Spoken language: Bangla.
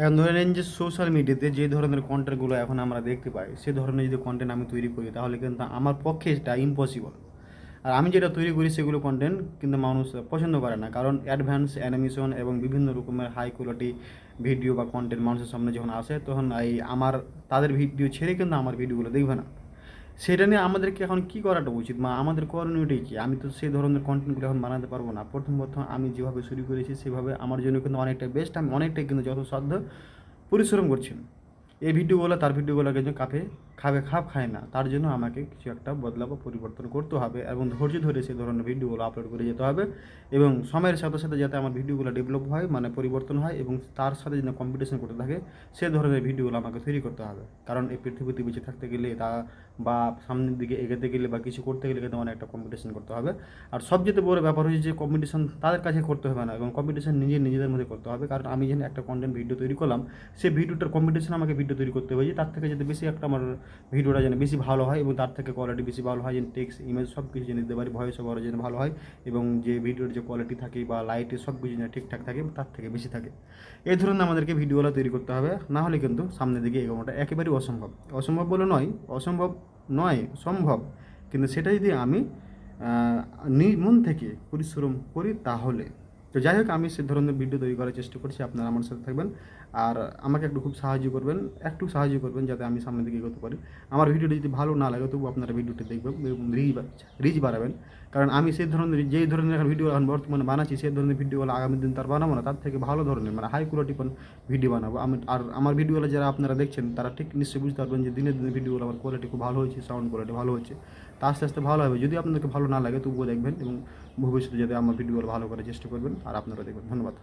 এখন ধরে নিন যে সোশ্যাল মিডিয়াতে যে ধরনের কন্টেন্টগুলো এখন আমরা দেখতে পাই, সে ধরনের যদি কন্টেন্ট আমি তৈরি করি, তাহলে কিন্তু আমার পক্ষে এটা ইম্পসিবল আর আমি যেটা তৈরি করি, সেগুলো কন্টেন্ট কিন্তু মানুষ পছন্দ করে না। কারণ অ্যাডভান্স অ্যানিমেশন এবং বিভিন্ন রকমের হাই কোয়ালিটি ভিডিও বা কন্টেন্ট মানুষের সামনে যখন আসে, তখন এই আমার, তাদের ভিডিও ছেড়ে কিন্তু আমার ভিডিওগুলো দেখবে না। সেটা নিয়ে আমাদেরকে এখন কী করাটা উচিত? মা, আমাদের করণীয়টাই কি? আমি তো সেই ধরনের কন্টেন্টগুলো এখন বানাতে পারব না। প্রথম প্রথম আমি যেভাবে শুরু করেছি, সেভাবে আমার জন্য কিন্তু অনেকটা বেস্ট আমি অনেকটাই কিন্তু যথাসাধ্য সাধ্য পরিশ্রম করছি। এই ভিডিওগুলো তার ভিডিওগুলো কিন্তু কাপে, খাবে, খাপ খায় না, তার জন্য আমাকে কিছু একটা বদলা বা পরিবর্তন করতে হবে এবং ধৈর্য ধরে সেই ধরনের ভিডিওগুলো আপলোড করে যেতে হবে এবং সময়ের সাথে সাথে যাতে আমার ভিডিওগুলো ডেভেলপ হয় মানে পরিবর্তন হয় এবং তার সাথে যেন কম্পিটিশন করতে থাকে, সে ধরনের ভিডিওগুলো আমাকে তৈরি করতে হবে। কারণ এই পৃথিবীতে বেঁচে থাকতে গেলে তা বা সামনের দিকে এগোতে গেলে বা কিছু করতে গেলে কিন্তু অনেক একটা কম্পিটিশন করতে হবে। আর সবচেয়ে বড় ব্যাপার হচ্ছে যে কম্পিটিশন তাদের কাছে করতে হবে না এবং কম্পিটিশন নিজে নিজেদের মধ্যে করতে হবে। কারণ আমি যেন একটা কন্টেন্ট ভিডিও তৈরি করলাম, সেই ভিডিওটার কম্পিটিশন আমাকে ভিডিও তৈরি করতে হয়েছে তার থেকে যাতে বেশি একটা আমার ভিডিওটা যেন বেশি ভালো হয় এবং তার থেকে কোয়ালিটি বেশি ভালো হয়, যেন টেক্সট ইমেজ সব কিছু যেন দিতে পারি ভয়েস ওভার যেন ভালো হয় এবং যে ভিডিওর যে কোয়ালিটি থাকে বা লাইটের সব কিছু যেন ঠিকঠাক থাকে তার থেকে বেশি থাকে। এই ধরনের আমাদেরকে ভিডিওগুলো তৈরি করতে হবে, না হলে কিন্তু সামনের দিকে এগোনোটা একেবারেই অসম্ভব। অসম্ভব বলে নয়, অসম্ভব নয়, সম্ভব। কিন্তু সেটা যদি আমি মন থেকে পরিশ্রম করি তাহলে তো যাই হোক, আমি সে ধরনের ভিডিও তৈরি করার চেষ্টা করছি, আপনারা আমার সাথে থাকবেন। আর আমাকে একটু খুব সাহায্য করবেন, একটু সাহায্য করবেন যাতে আমি সামনের দিকে এগোতে পারি। আমার ভিডিওটি যদি ভালো না লাগে তবু আপনারা ভিডিওটি দেখবেন এবং রিচ বাড়াবেন। কারণ আমি সেই ধরনের, যেই ধরনের এখন ভিডিও এখন বর্তমানে বানাচ্ছি সেই ধরনের ভিডিওগুলো আগামী দিন তার বানাবো না, তার থেকে ভালো ধরনের মানে হাই কোয়ালিটি ভিডিও বানাবো। আমি, আর আমার ভিডিওগুলো যারা আপনারা দেখছেন, তারা ঠিক নিশ্চয়ই বুঝতে পারবেন যে দিনে দিনে ভিডিওগুলো আমার কোয়ালিটি খুব ভালো হয়েছে সাউন্ড কোয়ালিটি ভালো হচ্ছে তা আস্তে আস্তে ভালো হবে। যদি আপনাদেরকে ভালো না লাগে, তবুও দেখবেন এবং ভবিষ্যতে যাতে আমার ভিডিওগুলো ভালো করার চেষ্টা করবেন, আর আপনারা দেখবেন। ধন্যবাদ।